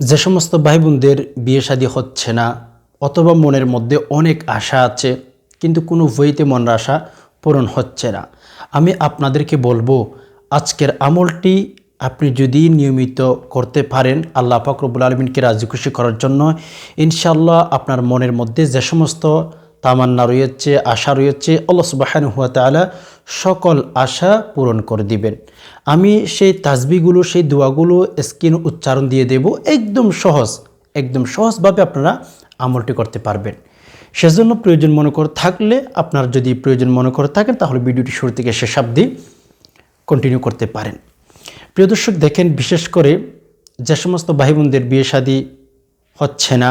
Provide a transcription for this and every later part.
যে সমস্ত ভাই বোনদের বিয়ে শাদী হচ্ছে না, অথবা মনের মধ্যে অনেক আশা আছে, কিন্তু কোনো বইতে মনের আশা পূরণ হচ্ছে না। আমি আপনাদেরকে বলব, আজকের আমলটি আপনি যদি নিয়মিত করতে পারেন, আল্লাহ ফাকরবুল আলমিনকে রাজি খুশি করার জন্য ইনশাল্লাহ আপনার মনের মধ্যে যে সমস্ত তামান্না রয়েছে, আশা রয়েছে, আল্লাহ সুবাহান হুয়া তালা সকল আশা পূরণ করে দিবেন। আমি সেই তাজবিগুলো সেই দোয়াগুলো স্ক্রিন উচ্চারণ দিয়ে দেব, একদম সহজ, একদম সহজভাবে আপনারা আমলটি করতে পারবেন। সেজন্য প্রয়োজন মনে করে থাকলে, আপনার যদি প্রয়োজন মনে করে থাকেন, তাহলে ভিডিওটি শুরু থেকে শেষ অবধি কন্টিনিউ করতে পারেন। প্রিয় দর্শক, দেখেন বিশেষ করে যে সমস্ত ভাই বোনদের বিয়ে শাদী হচ্ছে না,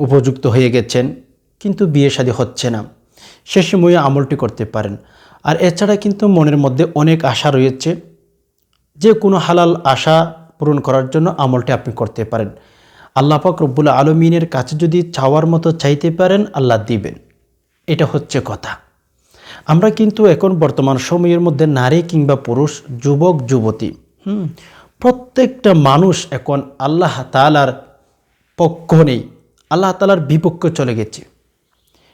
উপযুক্ত হয়ে গেছেন কিন্তু বিয়ে শাদী হচ্ছে না। সে সময়ে আমলটি করতে পারেন। আর এছাড়া কিন্তু মনের মধ্যে অনেক আশা রয়েছে যে কোনো হালাল আশা পূরণ করার জন্য আমলটি আপনি করতে পারেন। আল্লাহ পাক রব্বুল আলমিনের কাছে যদি চাওয়ার মতো চাইতে পারেন, আল্লাহ দিবেন। এটা হচ্ছে কথা। আমরা কিন্তু এখন বর্তমান সময়ের মধ্যে নারী কিংবা পুরুষ, যুবক, যুবতী, হুম, প্রত্যেকটা মানুষ এখন আল্লাহ তালার পক্ষ নেই। আল্লাহ তালার বিপক্ষে চলে গেছে।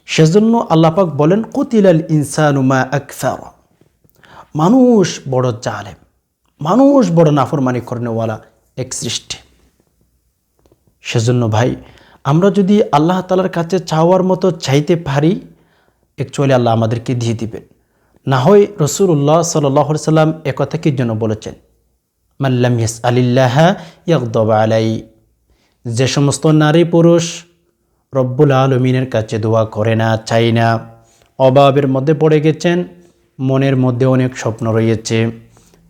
সেজন্য আল্লাপাক বলেন, কতিলাল ইনসানুমা আকসার। মানুষ বড় জালেম, মানুষ বড় নাফরমানি করেনেওয়ালা এক সৃষ্টি। সেজন্য ভাই, আমরা যদি আল্লাহ তালার কাছে চাওয়ার মতো চাইতে পারি অ্যাকচুয়ালি আল্লাহ আমাদেরকে দিয়ে দিবেন। না হয় রসুল্লাহ সাল্লাহ সাল্লাম একথা কি জন্য বলেছেন? মাল্লাম ইয়াস আলিল্লাহ ইয়াকদবা আলাই। যে সমস্ত নারী পুরুষ রব্বুল আলমিনের কাছে দোয়া করে না, চাই না। অভাবের মধ্যে পড়ে গেছেন, মনের মধ্যে অনেক স্বপ্ন রয়েছে।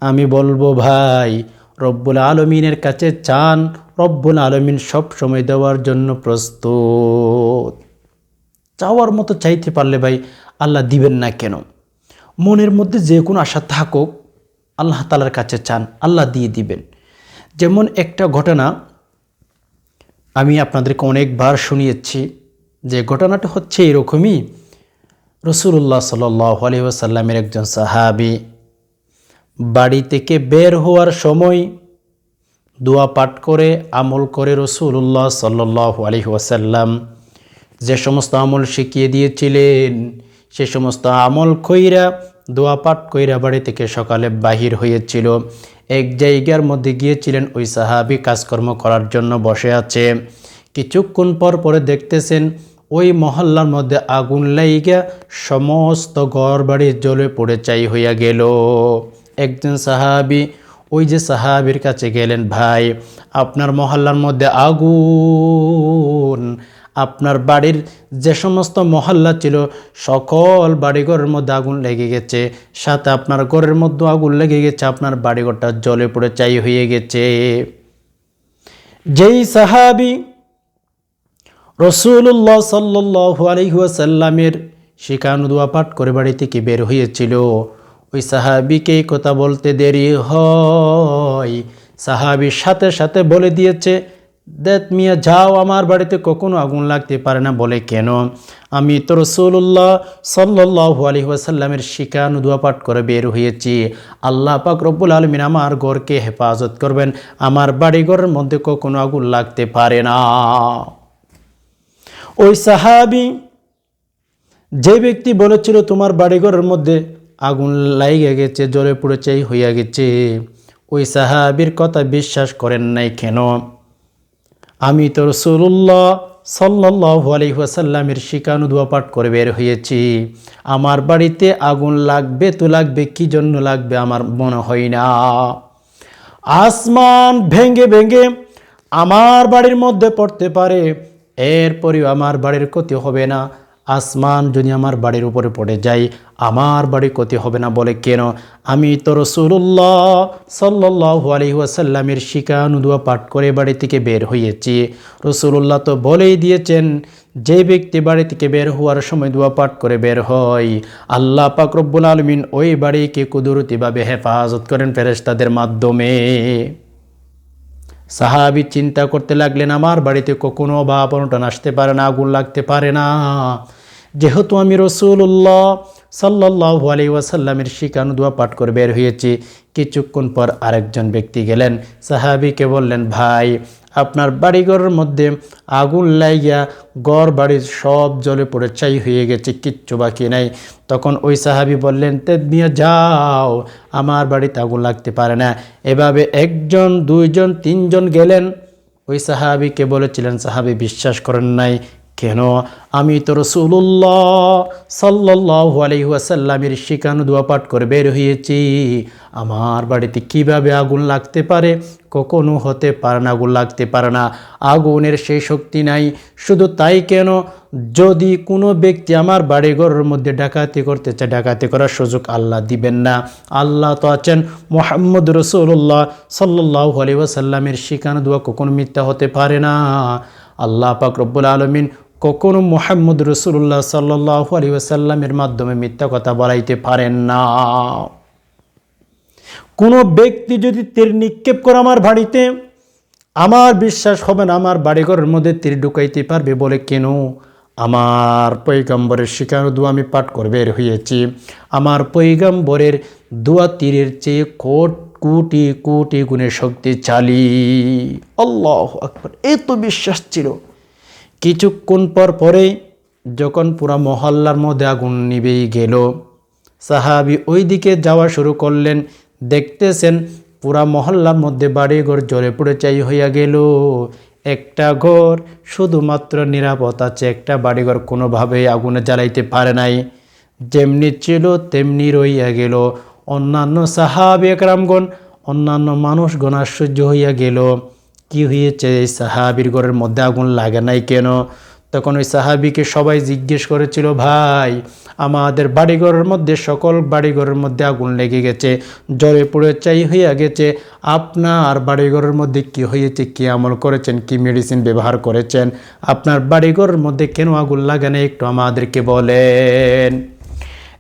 আমি বলব, ভাই, রব্বুল আলমিনের কাছে চান, রব্বুল আলমিন সব সময় দেওয়ার জন্য প্রস্তুত। চাওয়ার মতো চাইতে পারলে ভাই, আল্লাহ দিবেন না কেন? মনের মধ্যে যে কোনো আশা থাকুক, আল্লাহ তালার কাছে চান, আল্লাহ দিয়ে দিবেন। যেমন একটা ঘটনা আমি আপনাদেরকে অনেকবার শুনিয়েছি যে ঘটনাটা হচ্ছে এরকমই। রসুল্লাহ সাল্লাসাল্লামের একজন সাহাবি বাড়ি থেকে বের হওয়ার সময় দোয়া পাঠ করে, আমল করে রসুল্লাহ সাল্লাহ আলহি ওয়াসাল্লাম যে সমস্ত আমল শিখিয়ে দিয়েছিলেন, সে সমস্ত আমল কইরা দোয়া পাঠ কইরা বাড়ি থেকে সকালে বাহির হয়েছিল এক জায়গার মধ্যে গিয়েছিলেন ওই সাহাবি কাজকর্ম করার জন্য বসে আছে। কিছুক্ষণ পর পরে দেখতেছেন ওই মহল্লার মধ্যে আগুন লাইগা সমস্ত ঘর বাড়ি জ্বলে পড়ে চাই হইয়া গেল। একজন সাহাবি, ওই যে সাহাবির কাছে গেলেন ভাই, আপনার মহল্লার মধ্যে আগুন আপনার বাড়ির যে সমস্ত মহল্লা ছিল, সকল বাড়িঘরের মধ্যে আগুন লেগে গেছে। সাথে আপনার ঘরের মধ্যে আগুন লেগে গেছে, আপনার বাড়িঘরটা জলে পড়ে চাই হয়ে গেছে। যেই সাহাবি রসুল্লাহ সাল্লাহ আলহিহাসাল্লামের শিকানু দোয়া পাঠ করে বাড়ি থেকে বের হয়েছিল, ওই সাহাবিকে কথা বলতে দেরি হয়। সাহাবির সাথে সাথে বলে দিয়েছে দেত মিয়া যাও আমার বাড়িতে কখনো আগুন লাগতে পারে না বলে কেন? আমি তো রসুল্লাহ সাল্লাহ আলী ওয়াসাল্লামের শিকানু দোয়া পাঠ করে বের হয়েছি। আল্লাহ পাক রব্বুল আলমিন আমার ঘরকে হেফাজত করবেন। আমার বাড়িঘরের মধ্যে কখনো আগুন লাগতে পারে না। ওই সাহাবি যে ব্যক্তি বলেছিল, তোমার বাড়িঘরের মধ্যে আগুন লাইগে গেছে জ্বরে পড়েছে হইয়া গেছে। ওই সাহাবির কথা বিশ্বাস করেন নাই কেন? আমি তো রসুল্লাহ সাল্লাহ আলহিহাসাল্লামের শিকানু দোয়া পাঠ করে বের হয়েছি। আমার বাড়িতে আগুন লাগবে, তো লাগবে, কী জন্য লাগবে আমার মনে হয় না। আসমান ভেঙ্গে ভেঙ্গে আমার বাড়ির মধ্যে পড়তে পারে, এরপরেও আমার বাড়ির ক্ষতি হবে না। আসমান যদি আমার বাড়ির উপরে পড়ে যায়, আমার বাড়ি ক্ষতি হবে না বলে কেন? আমি তো রসুল্লাহ সাল্লাহ আলহিহাসাল্লামের শিকানুদুয়া পাঠ করে বাড়ি থেকে বের হয়েছি। রসুল্লাহ তো বলেই দিয়েছেন, যে ব্যক্তি বাড়ি থেকে বের হওয়ার সময় দোয়া পাঠ করে বের হয়। আল্লাহ পাক রব্বুল আলমিন ওই বাড়িকে কুদরতিভাবে হেফাজত করেন ফেরেস্তাদের মাধ্যমে। সাহাবি চিন্তা করতে লাগলেন, আমার বাড়িতে কখনো বা আপনটন আসতে পারে না, আগুন লাগতে পারে না। যেহেতু আমি রসুল্লাহ সাল্লাহ আলি ওয়াসাল্লামের শিকানু দোয়া পাঠ করে বের হয়েছি, কিছুক্ষণ পর আরেকজন ব্যক্তি গেলেন। সাহাবিকে বললেন, ভাই আপনার বাড়িঘরের মধ্যে আগুন লাইগা গড় বাড়ির সব জলে পড়ে চাই হয়ে গেছে, কিচ্ছু বাকি নাই। তখন ওই সাহাবি বললেন, তে নিয়ে যাও, আমার বাড়িতে আগুন লাগতে পারে না। এভাবে একজন, দুইজন, তিনজন গেলেন। ওই সাহাবিকে বলেছিলেন, সাহাবি, বিশ্বাস করেন নাই কেন? আমি তো রসুল্লাহ সাল্লাহ আলহিহাসাল্লামের শিকানো দোয়া পাঠ করে বের হয়েছি। আমার বাড়িতে কীভাবে আগুন লাগতে পারে? কখনো হতে পারে না, আগুন লাগতে পারে না। আগুনের সেই শক্তি নাই। শুধু তাই কেন? যদি কোনো ব্যক্তি আমার বাড়িঘরের মধ্যে ডাকাতি করতে চায়, ডাকাতি করার সুযোগ আল্লাহ দিবেন না। আল্লাহ তো আছেন মোহাম্মদ রসুল্লাহ সাল্লাহ আলি ওয়াসাল্লামের শিকানো দোয়া কখনো মিথ্যা হতে পারে না। আল্লাহ পাক রব্বুল আলমিন কখনো মোহাম্মদ রসুল্লাহ সাল্লাহ আলী ওয়াসাল্লামের মাধ্যমে মিথ্যা কথা বলাইতে পারেন না। কোনো ব্যক্তি যদি তীর নিক্ষেপ করে আমার বাড়িতে, আমার বিশ্বাস হবে না আমার বাড়িঘরের মধ্যে তীর ঢুকাইতে পারবে বলে কেন? আমার পৈগম্বরের শিকার দোয়া আমি পাঠ করে বের হয়েছি। আমার পৈগম্বরের দোয়া তীরের চেয়ে কোট, কোটি কোটি গুণের শক্তিশালী। আল্লাহ আকবর এই তো বিশ্বাস ছিল। কিছুক্ষণ পর পরে যখন পুরা মহল্লার মধ্যে আগুন নিবেই গেল, সাহাবি ওই দিকে যাওয়া শুরু করলেন। দেখতেছেন পুরা মহল্লার মধ্যে বাড়িঘর জলে পড়ে চাই হইয়া গেল। একটা ঘর, শুধুমাত্র নিরাপদ আছে, একটা বাড়িঘর কোনোভাবেই আগুনে জ্বালাইতে পারে নাই। যেমনি ছিল, তেমনি রইয়া গেল। অন্যান্য সাহাবি একরামগণ, অন্যান্য মানুষগণ আশ্চর্য হইয়া গেল। কি হয়েছে? এই সাহাবির ঘরের মধ্যে আগুন লাগে নাই কেন? তখন ওই সাহাবিকে সবাই জিজ্ঞেস করেছিল, ভাই, আমাদের বাড়িঘরের মধ্যে, সকল বাড়িঘরের মধ্যে আগুন লেগে গেছে, জ্বরে পড়ে চাই হইয়া গেছে। আপনার বাড়িঘরের মধ্যে কি হয়েছে? কি আমল করেছেন? কি মেডিসিন ব্যবহার করেছেন? আপনার বাড়িঘরের মধ্যে কেন আগুন লাগে না একটু আমাদেরকে বলেন।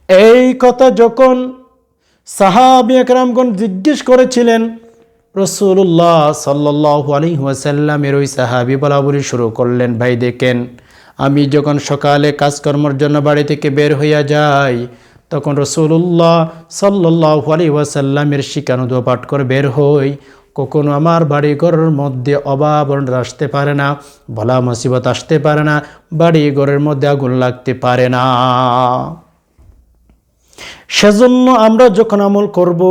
এই কথা যখন সাহাবি একরামগণ জিজ্ঞেস করেছিলেন রসুল্লাহ সাল্লাহ আলী ওয়াসাল্লামের ওই সাহাবি বলা বলি শুরু করলেন, ভাই, দেখেন, আমি যখন সকালে কাজকর্মর জন্য বাড়ি থেকে বের হইয়া যাই, তখন রসুল্লাহ সাল্লাহ আলী ওয়াসাল্লামের শিকানো দোয়া পাঠ করে বের হই। কখনো আমার বাড়ি ঘরের মধ্যে অভাব আসতে পারে না বলা মুসিবত আসতে পারে না বাড়ি ঘরের মধ্যে আগুন লাগতে পারে না। সেজন্য আমরা যখন আমল করব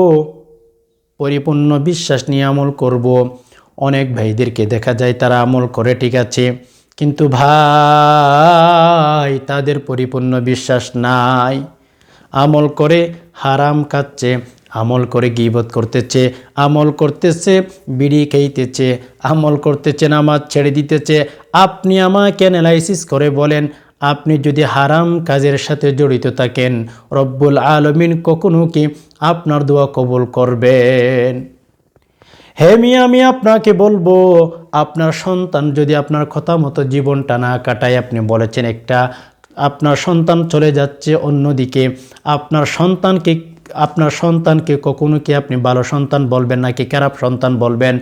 পরিপূর্ণ বিশ্বাস নিয়ে আমল করব। অনেক ভাইদেরকে দেখা যায় তারা আমল করে, ঠিক আছে? কিন্তু ভাই, তাদের পরিপূর্ণ বিশ্বাস নাই। আমল করে হারাম খাচ্ছে, আমল করে গিবত করতেছে, আমল করতেছে, বিড়ি খাইতেছে, আমল করতেছে, নামাজ ছেড়ে দিতেছে। আপনি আমাকে অ্যানালাইসিস করে বলেন আপনি যদি হারাম কাজের সাথে জড়িত থাকেন, রব্বুল আলমিন কখনো কি আপনার দোয়া কবুল করবেন? হে মিয়া, আমি আপনাকে বলব, আপনার সন্তান যদি আপনার কথা মতো জীবনটা না কাটায়, আপনি বলেছেন একটা, আপনার সন্তান চলে যাচ্ছে অন্যদিকে, আপনার সন্তানকে আপনার সন্তানকে কখনো কি আপনি ভালো সন্তান বলবেন নাকি খারাপ সন্তান বলবেন?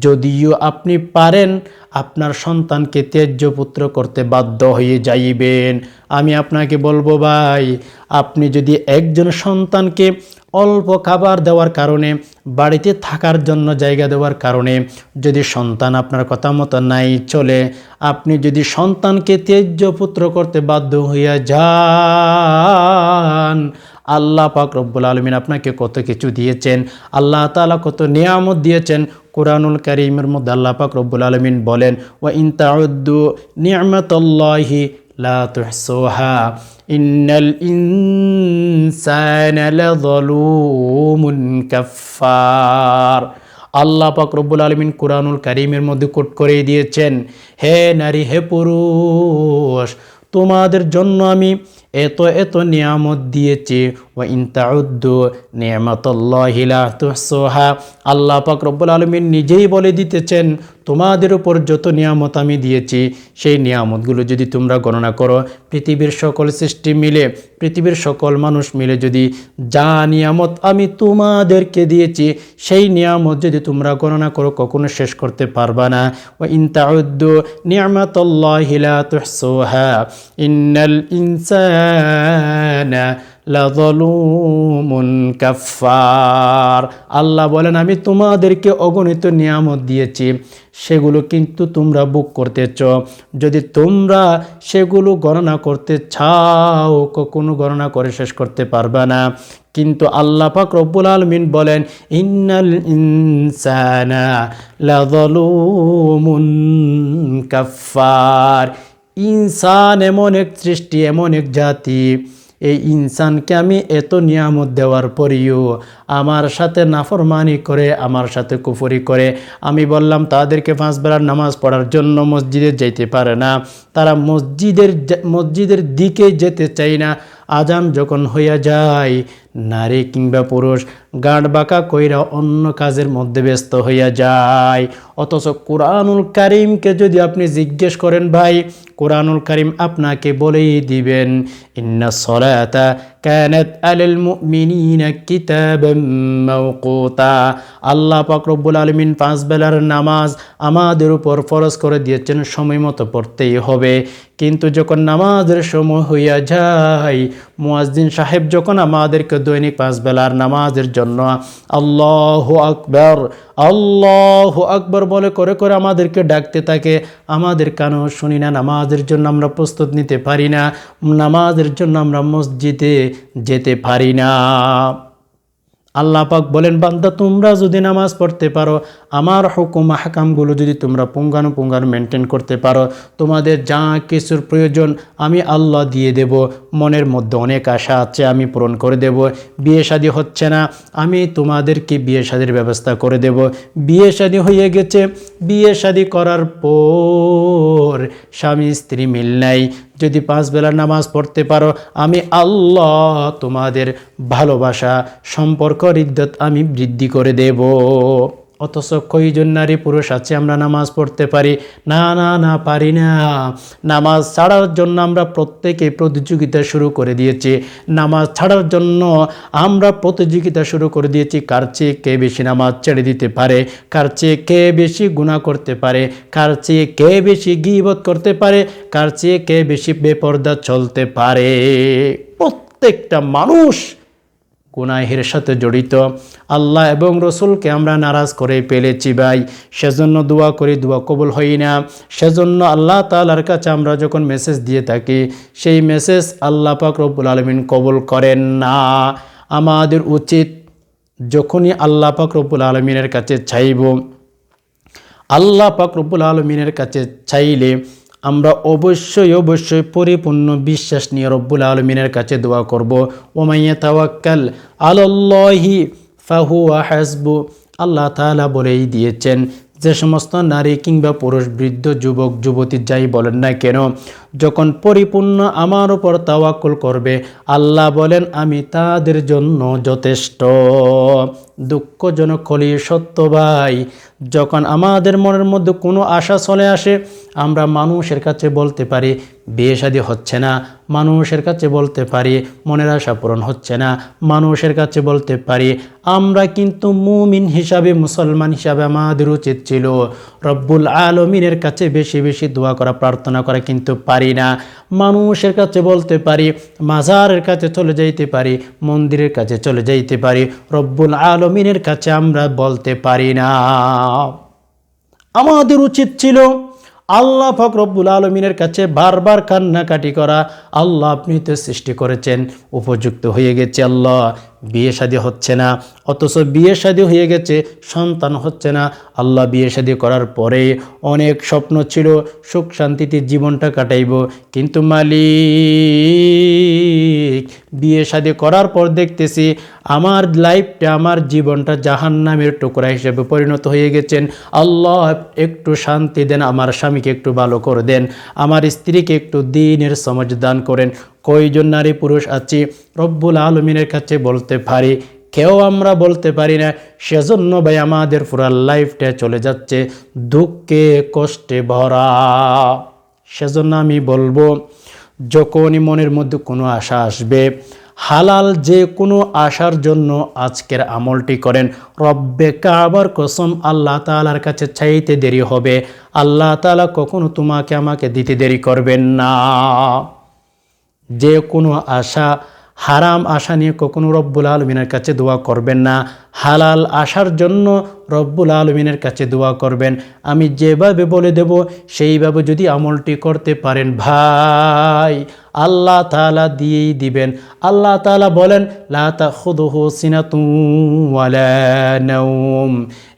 যদিও আপনি পারেন, আপনার সন্তানকে ত্যায্য পুত্র করতে বাধ্য হয়ে যাইবেন। আমি আপনাকে বলব ভাই, আপনি যদি একজন সন্তানকে অল্প খাবার দেওয়ার কারণে, বাড়িতে থাকার জন্য জায়গা দেওয়ার কারণে যদি সন্তান আপনার কথা মতো নাই চলে, আপনি যদি সন্তানকে ত্যায্য পুত্র করতে বাধ্য হইয়া যান আল্লাহ পাক রব্বুল আলমিন আপনাকে কত কিছু দিয়েছেন, আল্লাহ তালা কত নিয়ামত দিয়েছেন, কোরআনুল করিমের মধ্যে আল্লাহ পাক রব্বুল আলমিন বলেন ও ইনতাউদ্দু নিয়ামতল্লাহি লা আল্লাহ পাক রব্বুল আলমিন কোরআনুল করিমের মধ্যে কোট করে দিয়েছেন, হে নারী, হে পুরুষ, তোমাদের জন্য আমি এত এত নিয়ামত দিয়েছে ও ইন্তাউদ্দু নিয়ামতল্লাহিলা তুহসোহা আল্লাহ পাক রব্বুল আলমিন নিজেই বলে দিতেছেন, তোমাদের উপর যত নিয়ামত আমি দিয়েছি, সেই নিয়ামতগুলো যদি তোমরা গণনা করো, পৃথিবীর সকল সৃষ্টি মিলে, পৃথিবীর সকল মানুষ মিলে যদি যা নিয়ামত আমি তোমাদেরকে দিয়েছি, সেই নিয়ামত যদি তোমরা গণনা করো, কখনো শেষ করতে পারবা না। ও ইন্তাউদ্দু নিয়ামতল্লাহিলা তুহসোহা ইন্নাল ইনসানা লাযলুমুন কাফফার আল্লাহ বলেন, আমি তোমাদেরকে অগণিত নিয়ামত দিয়েছি, সেগুলো কিন্তু তোমরা বুক করতেছ। যদি তোমরা সেগুলো গণনা করতে চাও, কখনো গণনা করে শেষ করতে পারবে না। কিন্তু আল্লাহ পাক রব্বুল আলমিন বলেন, ইন্নাল ইনসানা লাযলুমুন কাফফার। ইনসান এমন এক সৃষ্টি, এমন এক জাতি। এই ইনসানকে আমি এত নিয়ামত দেওয়ার পরেও আমার সাথে নাফরমানি করে, আমার সাথে কুফরি করে। আমি বললাম, তাদেরকে পাঁচ বেলার নামাজ পড়ার জন্য মসজিদে যেতে পারে না। তারা মসজিদের মসজিদের দিকে যেতে চায় না। আজান যখন হইয়া যায় নারী কিংবা পুরুষ, গাঁট বাঁকা কইরা অন্য কাজের মধ্যে ব্যস্ত হইয়া যায়। অথচ কোরআনুল কারিমকে যদি আপনি জিজ্ঞেস করেন, ভাই, কোরআনুল কারিম আপনাকে বলেই দিবেন, ইন্না সলাতা কানাত আলাল মুমিনিনা কিতাবাম মাওকুতা। আল্লাহ পাক রব্বুল আলামিন পাঁচ বেলার নামাজ আমাদের উপর ফরজ করে দিয়েছেন, সময় মতো পড়তেই হবে। কিন্তু যখন নামাজের সময় হইয়া যায়, মুয়াজ্জিন সাহেব যখন আমাদেরকে দৈনিক পাঁচ বেলার নামাজের জন্য। আল্লাহ আকবর আল্লাহ আকবর বলে করে করে আমাদেরকে ডাকতে থাকে। আমাদের কানও শুনি না, নামাজের জন্য আমরা প্রস্তুত নিতে পারি না। নামাজের জন্য আমরা মসজিদে যেতে পারি না। আল্লাহ পাক বলেন, বান্দা, তোমরা যদি নামাজ পড়তে পারো, আমার হুকুম হাকামগুলো যদি তোমরা পুঙ্গানু পুঙ্গানু মেনটেন করতে পারো, তোমাদের যা কিছুর প্রয়োজন আমি আল্লাহ দিয়ে দেব। মনের মধ্যে অনেক আশা আছে, আমি পূরণ করে দেব। বিয়ে শাদী হচ্ছে না, আমি তোমাদেরকে বিয়ে শাদির ব্যবস্থা করে দেব। বিয়ে শাদী হয়ে গেছে, বিয়ে শাদী করার পর স্বামী স্ত্রী মিল নাই যদি পাঁচ বেলা নামাজ পড়তে পারো, আমি আল্লাহ তোমাদের ভালোবাসা, সম্পর্ক ইদ্যত আমি বৃদ্ধি করে দেব। অথচ কয়জন নারী পুরুষ আছে আমরা নামাজ পড়তে পারি? না না না, পারি না। নামাজ ছাড়ার জন্য আমরা প্রত্যেকে প্রতিযোগিতা শুরু করে দিয়েছি। নামাজ ছাড়ার জন্য আমরা প্রতিযোগিতা শুরু করে দিয়েছি। কার চেয়ে কে বেশি নামাজ ছেড়ে দিতে পারে? কার চেয়ে কে বেশি গুণা করতে পারে? কার চেয়ে কে বেশি গিবত করতে পারে? কার চেয়ে কে বেশি বেপর্দা চলতে পারে? প্রত্যেকটা মানুষ গুনাহের সাথে জড়িত। আল্লাহ এবং রসুলকে আমরা নারাজ করে পেলেছি ভাই। সেজন্য দোয়া করি, দোয়া কবুল হই না। সেজন্য আল্লাহ তালার কাছে আমরা যখন মেসেজ দিয়ে থাকি, সেই মেসেজ আল্লাহ পাক রব্বুল আলমিন কবুল করেন না। আমাদের উচিত যখনই আল্লাহ পাক রব্বুল আলমিনের কাছে চাইব, আল্লাহ পাক রব্বুল আলমিনের কাছে চাইলে আমরা অবশ্যই অবশ্যই পরিপূর্ণ বিশ্বাস নিয়ে রব্বুল আলমিনের কাছে দোয়া করব। ওমাইয়া তাওয়াক্কাল আল্লাহি ফাহু হাসবু। আল্লাহ তালা বলেই দিয়েছেন, যে সমস্ত নারী কিংবা পুরুষ, বৃদ্ধ, যুবক, যুবতী যাই বলেন না কেন, যখন পরিপূর্ণ আমার উপর তাওয়াক্কুল করবে, আল্লাহ বলেন, আমি তাদের জন্য যথেষ্ট। দুঃখজনক হলি সত্য ভাই। যখন আমাদের মনের মধ্যে কোনো আশা চলে আসে, আমরা মানুষের কাছে বলতে পারি বিয়ে হচ্ছে না। মানুষের কাছে বলতে পারি, মনের আশা পূরণ হচ্ছে না। মানুষের কাছে বলতে পারি, আমরা কিন্তু মুমিন হিসাবে, মুসলমান হিসাবে আমাদের উচিত ছিল। রব্বুল আলমিনের কাছে বেশি বেশি দোয়া করা, প্রার্থনা করা কিন্তু পারি না। মানুষের কাছে বলতে পারি, মাজারের কাছে চলে যাইতে পারি, মন্দিরের কাছে চলে যাইতে পারি, রব্বুল আলমিনের কাছে আমরা বলতে পারি না। আমাদের উচিত ছিল আল্লাহ ফক রব্বুল আলমিনের কাছে বারবার কান্নাকাটি করা। আল্লাহ আপনি তো সৃষ্টি করেছেন, উপযুক্ত হয়ে গেছে আল্লাহ। বিয়ে শাদী হচ্ছে না, অথচ বিয়ে শাদী হয়ে গেছে, সন্তান হচ্ছে না। আল্লাহ বিয়ে শাদী করার পরে অনেক স্বপ্ন ছিল, সুখ শান্তিতে জীবনটা কাটাইব। কিন্তু মালিক, বিয়ে শাদী করার পর দেখতেছি আমার লাইফটা, আমার জীবনটা জাহান নামের টুকরা হিসেবে পরিণত হয়ে গেছেন। আল্লাহ একটু শান্তি দেন, আমার স্বামীকে একটু ভালো করে দেন, আমার স্ত্রীকে একটু দিনের সমাজ দান করেন। কয়জন নারী পুরুষ আছি? রব্বুল আলমিনের কাছে বলতে পারি, কেউ আমরা বলতে পারি না, সেজন্য ভাই আমাদের পুরা লাইফটা চলে যাচ্ছে দুঃখে কষ্টে ভরা। সেজন্য আমি বলব যখনই মনের মধ্যে কোনো আশা আসবে, হালাল যে কোনো আশার জন্য আজকের আমলটি করেন। রব্বে কাবার কসম, আল্লাহ তালার কাছে চাইতে দেরি হবে। আল্লাহ তালা কখনো তোমাকে আমাকে দিতে দেরি করবেন না। যে কোনো আশা হারাম আশা নিয়ে কখনো রব্বুল আলমিনের কাছে দোয়া করবেন না। হালাল আসার জন্য রব্বুল আলমিনের কাছে দোয়া করবেন। আমি যেভাবে বলে দেব, সেইভাবে যদি আমলটি করতে পারেন ভাই, আল্লাহ তালা দিয়েই দিবেন। আল্লাহ তালা বলেন লাতা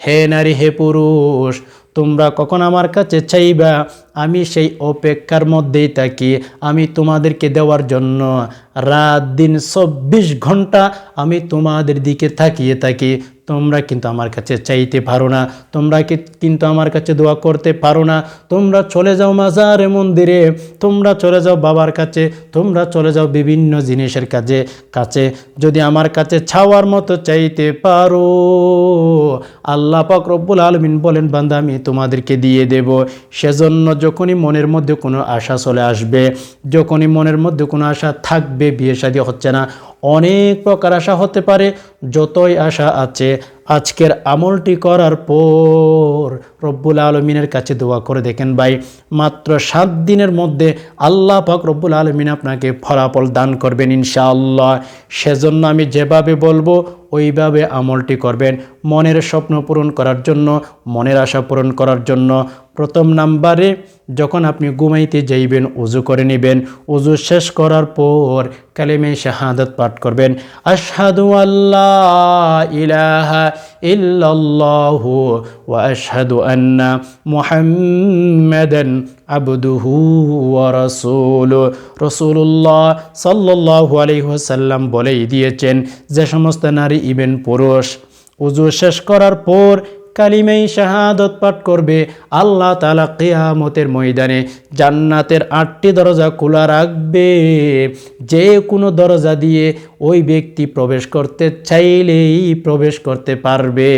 হে নারী, হে পুরুষ তোমরা কখন আমার কাছে চাইবা? আমি সেই অপেক্ষার মধ্যেই থাকি। আমি তোমাদেরকে দেওয়ার জন্য রাত দিন চব্বিশ ঘণ্টা আমি তোমাদের দিকে থাকিয়ে থাকি। তোমরা কিন্তু আমার কাছে চাইতে পারো না। তোমরা কিন্তু আমার কাছে দোয়া করতে পারো না? তোমরা চলে যাও মাজারে মন্দিরে, তোমরা চলে যাও বাবার কাছে, তোমরা চলে যাও বিভিন্ন জিনিসের কাছে কাছে যদি আমার কাছে ছাওয়ার মতো চাইতে পারো। আল্লাহ পাক রব্বুল আলমিন বলেন, বান্দা, আমি তোমাদেরকে দিয়ে দেব। সেজন্য যখনই মনের মধ্যে কোনো আশা চলে আসবে, যখনই মনের মধ্যে কোনো আশা থাকবে, বিয়ে শাদী হচ্ছে না। অনেক প্রকার আশা হতে পারে যতই আশা আছে আজকের আমলটি করার পর রব্বুল আলমিনের কাছে দোয়া করে দেখেন ভাই, মাত্র সাত দিনের মধ্যে আল্লাহ পাক রব্বুল আলমিন আপনাকে ফলাফল দান করবেন ইনশাআল্লাহ। সেজন্য আমি যেভাবে বলব, ওইভাবে আমলটি করবেন। মনের স্বপ্ন পূরণ করার জন্য, মনের আশা পূরণ করার জন্য। প্রথম নাম্বারে, যখন আপনি ঘুমাইতে যাইবেন, উজু করে নেবেন। উজু শেষ করার পর কালেমে শাহাদাত পাঠ করবেন। আশহাদু আল্লাহ ইলাহা ইল্লাল্লাহু ওয়া আশহাদু আন্না মুহাম্মাদান আবদুহু ওয়া রাসূলু। রাসূলুল্লাহ সাল্লাল্লাহু আলাইহি ওয়াসাল্লাম বলেই দিয়েছেন, যে সমস্ত নারী ইবেন পুরুষ, উজু শেষ করার পর কালিমেই শাহাদত পাঠ করবে। আল্লাহ তালা কেয়ামতের ময়দানে জান্নাতের আটটি দরজা খোলা রাখবে। যে কোনো দরজা দিয়ে ওই ব্যক্তি প্রবেশ করতে চাইলেই প্রবেশ করতে পারবে।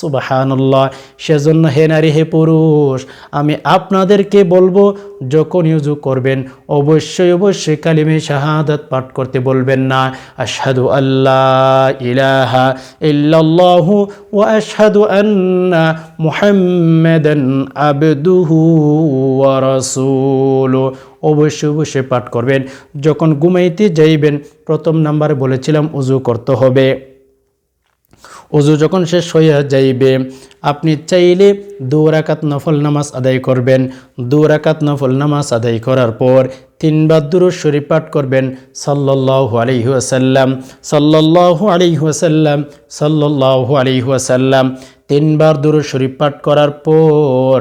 সুবাহান্লাহ সেজন্য হে নারী, হে পুরুষ, আমি আপনাদেরকে বলব, যখন ইউজু করবেন, অবশ্যই অবশ্যই কালিমে শাহাদাত পাঠ করতে বলবেন না। আশহাদু আল্লাহ ইলাহা ইল্লাল্লাহু ওয়া আশহাদু আন্না মুহাম্মাদান আবদুহু ওয়া রাসূলু অবশ্যই অবশ্যই পাঠ করবেন। যখন ঘুমাইতে যাইবেন, প্রথম নাম্বারে বলেছিলাম উজু করতে হবে। অজু যখন শেষ হইয়া যাইবে, আপনি চাইলে দু রাকাত নফল নামাজ আদায় করবেন। দু রাকাত নফল নামাজ আদায় করার পর তিনবার দুরুদ শরীফ পাঠ করবেন সাল্লাল্লাহু আলাইহি ওয়াসাল্লাম, সাল্লাল্লাহু আলাইহি ওয়াসাল্লাম। তিনবার দুরুদ শরীফ পাঠ করার পর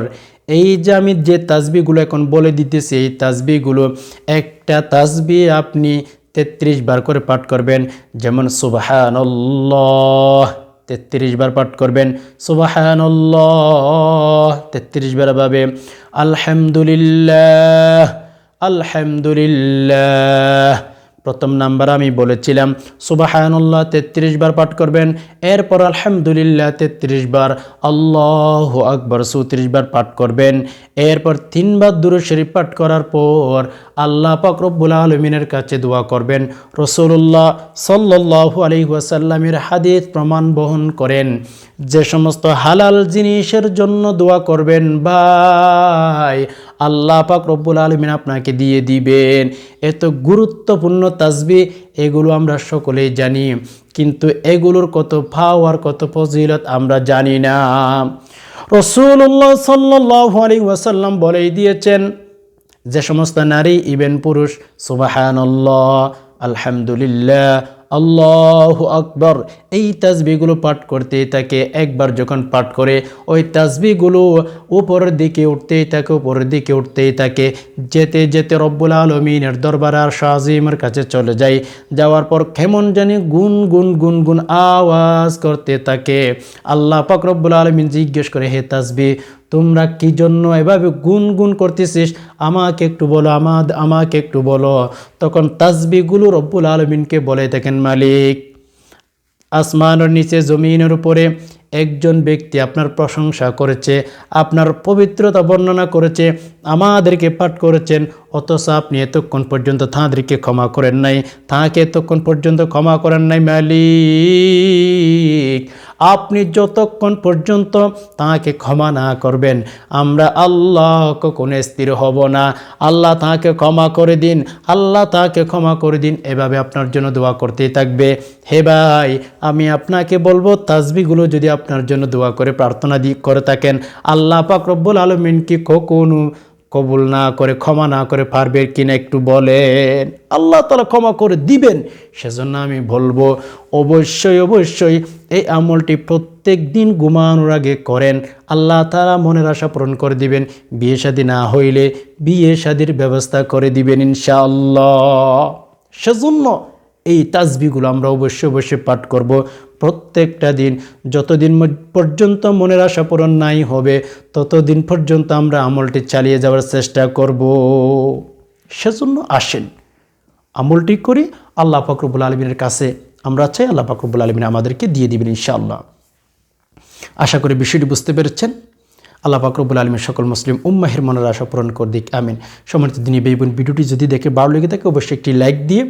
এই যে আমি যে তাজবিগুলো এখন বলে দিতেছি, এই তাজবিগুলো একটা তাজবি আপনি তেত্রিশ বার করে পাঠ করবেন। যেমন সুবাহানল্লাহ। তেত্রিশ বার পাঠ করবেন। সুবাহানল্লাহ। তেত্রিশ বার ভাবে আলহামদুলিল্লাহ আলহামদুলিল্লাহ। প্রথম নাম্বার আমি বলেছিলাম, সুবাহানুল্লাহ, তেত্রিশ বার পাঠ করবেন। এরপর আলহামদুলিল্লাহ, তেত্রিশ বার আল্লাহ আকবর, চৌত্রিশ বার পাঠ করবেন। এরপর তিনবার দূর শরীফ পাঠ করার পর আল্লাহ পাক রব্বুল আলমিনের কাছে দোয়া করবেন। রসুল্লাহ সাল্লাহ আলি ওয়াসাল্লামের হাদিস প্রমাণ বহন করেন। যে সমস্ত হালাল জিনিসের জন্য দোয়া করবেন, ভাই, আল্লাহ পাক আলমিন আপনাকে দিয়ে দিবেন। এত গুরুত্বপূর্ণ তাসবি এগুলো আমরা সকলেই জানি। কিন্তু এগুলোর কত পাওয়ার কত ফজিলত আমরা জানি না। রসুল্লাহ সাল্লাহ আলী ওয়াসাল্লাম বলেই দিয়েছেন, যে সমস্ত নারী ইবেন পুরুষ, সুবাহানল্লাহ, আলহামদুলিল্লাহ আল্লাহ আকবর। এই তাজবিগুলো পাঠ করতে থাকে, একবার যখন পাঠ করে, ওই তাজবিগুলো উপরের দিকে উঠতেই থাকে, উপরের দিকে উঠতেই থাকে। যেতে যেতে রব্বুল আলমিনের দরবার আর শাহজিমের কাছে চলে যায়। যাওয়ার পর কেমন জানি গুন গুন গুন গুন আওয়াজ করতে থাকে। আল্লাহ পাক রব্বুল আলমিন জিজ্ঞেস করে, হে তাসবি তোমরা কি জন্য এভাবে গুনগুন গুন করতেছিস? আমাকে একটু বলো, আমাদ, আমাকে একটু বলো। তখন তাজবিগুলো রব্বুল আলমিনকে বলে থাকেন, মালিক, আসমানের নিচে জমিনের উপরে একজন ব্যক্তি আপনার প্রশংসা করেছে, আপনার পবিত্রতা বর্ণনা করেছে আমাদেরকে পাঠ করেছেন, অথচ আপনি এতক্ষণ পর্যন্ত তাঁদেরকে ক্ষমা করেন নাই। তাঁকে এতক্ষণ পর্যন্ত ক্ষমা করেন নাই মালিক। আপনি যতক্ষণ পর্যন্ত তাঁকে ক্ষমা না করবেন, আমরা আল্লাহ কখনো স্থির হব না। আল্লাহ তাঁকে ক্ষমা করে দিন, আল্লাহ তাকে ক্ষমা করে দিন, এভাবে আপনার জন্য দোয়া করতেই থাকবে। হে ভাই, আমি আপনাকে বলব তাজবিগুলো যদি আপনার জন্য দোয়া করে প্রার্থনা দি, করে থাকেন, আল্লাহ পাক রব্বুল আলমিন কি কখনো কবুল না করে, ক্ষমা না করে পারবে কিনা একটু বলেন। আল্লাহ তালা ক্ষমা করে দিবেন। সেজন্য আমি বলব, অবশ্যই অবশ্যই এই আমলটি প্রত্যেক দিন ঘুমানোর আগে করেন। আল্লাহ তারা মনের আশা পূরণ করে দিবেন। বিয়ে শাদী না হইলে বিয়ে শাদির ব্যবস্থা করে দিবেন ইনশাআল্লাহ। সেজন্য এই তাজবিগুলো আমরা অবশ্যই অবশ্যই পাঠ করব। প্রত্যেকটা দিন। যতদিন পর্যন্ত মনের আশা পূরণ নাই হবে, ততদিন পর্যন্ত আমরা আমলটি চালিয়ে যাওয়ার চেষ্টা করব। সেজন্য আসেন। আমলটি করি, আল্লাহ ফকরবুল আলমিনের কাছে আমরা চাই আল্লাহ ফকরবুল আলমিন আমাদেরকে দিয়ে দিবেন ইনশাআল্লাহ। আশা করি বিষয়টি বুঝতে পেরেছেন। আল্লাহ ফাকরবুল আলমীর সকল মুসলিম উম্মাহের মনের আশা পূরণ করে দিক আমিন। সম্মানিত দিনী ভাই বোন ভিডিওটি যদি দেখে ভালো লেগে থাকে, অবশ্যই একটি লাইক দিয়ে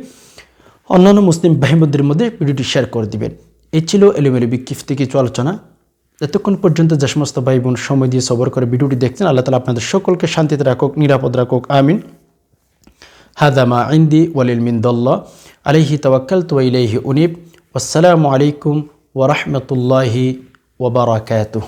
অন্যান্য মুসলিম ভাইবোনদের মধ্যে ভিডিওটি শেয়ার করে দিবেন। এই ছিল এলোমেলো বিক্ষিপ্তি কিছু আলোচনা। এতক্ষণ পর্যন্ত যে সমস্ত ভাই বোন সময় দিয়ে সবর করে ভিডিওটি দেখছেন আল্লাহ তালা আপনাদের সকলকে শান্তিতে রাখুক, নিরাপদ রাখুক, আমিন। হাদামা আইন্দি ওয়ালিল মিন্দল্লা আলহি তওয়াক্কাল তো ইলাইহি উনিব। আসসালামু আলাইকুম ওয়ারহমতুল্লাহি ওবরাকাতুহ